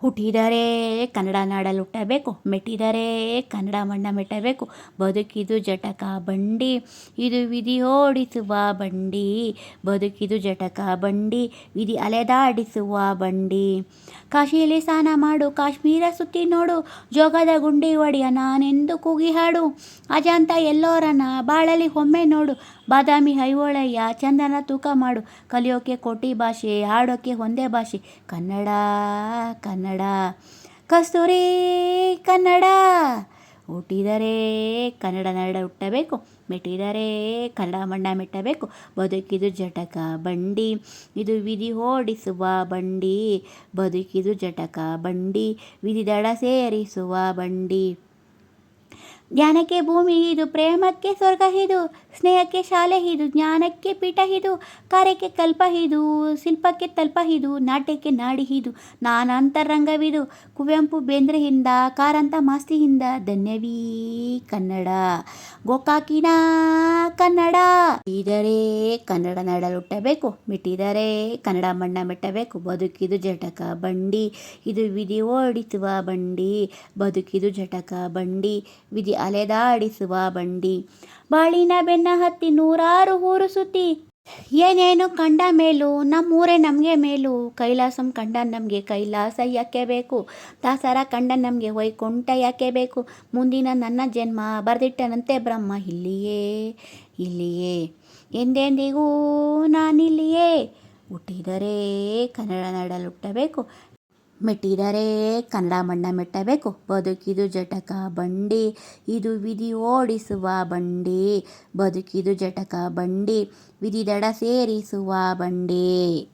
ಹುಟ್ಟಿದರೆ ಕನ್ನಡ ನಾಡಲ್ಲಿ ಹುಟ್ಟಬೇಕು, ಮೆಟ್ಟಿದರೆ ಕನ್ನಡ ಮಣ್ಣ ಮೆಟ್ಟಬೇಕು. ಬದುಕಿದು ಜಟಕ ಬಂಡಿ, ಇದು ವಿಧಿ ಓಡಿಸುವ ಬಂಡಿ. ಬದುಕಿದು ಜಟಕ ಬಂಡಿ, ವಿಧಿ ಅಲೆದಾಡಿಸುವ ಬಂಡಿ. ಕಾಶಿಯಲ್ಲಿ ಸ್ನಾನ ಮಾಡು, ಕಾಶ್ಮೀರ ಸುತ್ತಿ ನೋಡು, ಜೋಗದ ಗುಂಡಿ ಒಡೆಯ ನಾನೆಂದು ಕೂಗಿ ಹಾಡು. ಅಜಾಂತ ಎಲ್ಲೋರನ ಬಾಳಲಿ ಒಮ್ಮೆ ನೋಡು, ಬಾದಾಮಿ ಐಹೊಳೆಯ ಚಂದನ ತೂಕ ಮಾಡು. ಕಲಿಯೋಕೆ ಕೋಟಿ ಭಾಷೆ, ಹಾಡೋಕೆ ಒಂದೇ ಭಾಷೆ, ಕನ್ನಡ ಕನ್ನಡ. ಕಸ್ತೂರಿ ಕನ್ನಡ. ಹುಟ್ಟಿದರೆ ಕನ್ನಡ ನಾಡ ಹುಟ್ಟಬೇಕು, ಮೆಟ್ಟಿದರೆ ಕನ್ನಡ ಮಣ್ಣ ಮೆಟ್ಟಬೇಕು. ಬದುಕಿದು ಜಟಕ ಬಂಡಿ, ಇದು ವಿಧಿ ಓಡಿಸುವ ಬಂಡಿ. ಬದುಕಿದು ಜಟಕ ಬಂಡಿ, ವಿಧಿ ದಡ ಸೇರಿಸುವ ಬಂಡಿ. ಜ್ಞಾನಕ್ಕೆ ಭೂಮಿ ಇದು ಪ್ರೇಮಕ್ಕೆ ಸ್ವರ್ಗ ಇದು ಸ್ನೇಹಕ್ಕೆ ಶಾಲೆ ಇದು ಜ್ಞಾನಕ್ಕೆ ಪೀಠ ಇದು ಕಾರ್ಯಕ್ಕೆ ಕಲ್ಪ ಇದು ಶಿಲ್ಪಕ್ಕೆ ತಲ್ಪ ಇದು ನಾಟ್ಯಕ್ಕೆ ನಾಡಿ ಇದು ನಾನಾಂತರಂಗವಿದು, ಕುವೆಂಪು ಬೇಂದ್ರೆಯಿಂದ, ಕಾರಂತ ಮಾಸ್ತಿಯಿಂದ, ಧನ್ಯವೀ ಕನ್ನಡ, ಗೋಕಾಕಿನ ಕನ್ನಡ. ಇದರೆ ಕನ್ನಡ ನಡಲುಟ್ಟಬೇಕು, ಮಿಟ್ಟಿದರೆ ಕನ್ನಡ ಮಣ್ಣ ಮೆಟ್ಟಬೇಕು, ಬದುಕಿದು ಜಟಕ ಬಂಡಿ, ಇದು ವಿಧಿ ಓಡಿಸುವ ಬಂಡಿ, ಬದುಕಿದು ಜಟಕ ಬಂಡಿ ವಿಧಿ ಅಲೆದಾಡಿಸುವ ಬಂಡಿ. ಬಾಳಿನ ಬೆನ್ನ ಹತ್ತಿ ನೂರಾರು ಊರು ಸುತ್ತಿ. ಏನೇನು ಕಂಡ ಮೇಲು, ನಮ್ಮೂರೇ ನಮಗೆ ಮೇಲು. ಕೈಲಾಸಂ ಕಂಡ ನಮಗೆ ಕೈಲಾಸ ಯಾಕೆ ಬೇಕು? ದಾಸರ ಕಂಡ ನಮಗೆ ವೈಕುಂಠ ಯಾಕೆ ಬೇಕು? ಮುಂದಿನ ನನ್ನ ಜನ್ಮ ಬರೆದಿಟ್ಟನಂತೆ ಬ್ರಹ್ಮ ಇಲ್ಲಿಯೇ ಇಲ್ಲಿಯೇ. ಎಂದೆಂದಿಗೂ ನಾನಿಲ್ಲಿಯೇ. ಹುಟ್ಟಿದರೆ ಕನ್ನಡ ನಾಡಲುಟ್ಟಬೇಕು. ಮೆಟ್ಟಿದರೆ ಕನ್ನಡ ಮಣ್ಣ ಮೆಟ್ಟಬೇಕು. ಬದುಕಿದು ಜಟಕ ಬಂಡಿ, ಇದು ವಿಧಿ ಓಡಿಸುವ ಬಂಡಿ. ಬದುಕಿದು ಜಟಕ ಬಂಡಿ, ವಿಧಿ ದಡ ಸೇರಿಸುವ ಬಂಡಿ.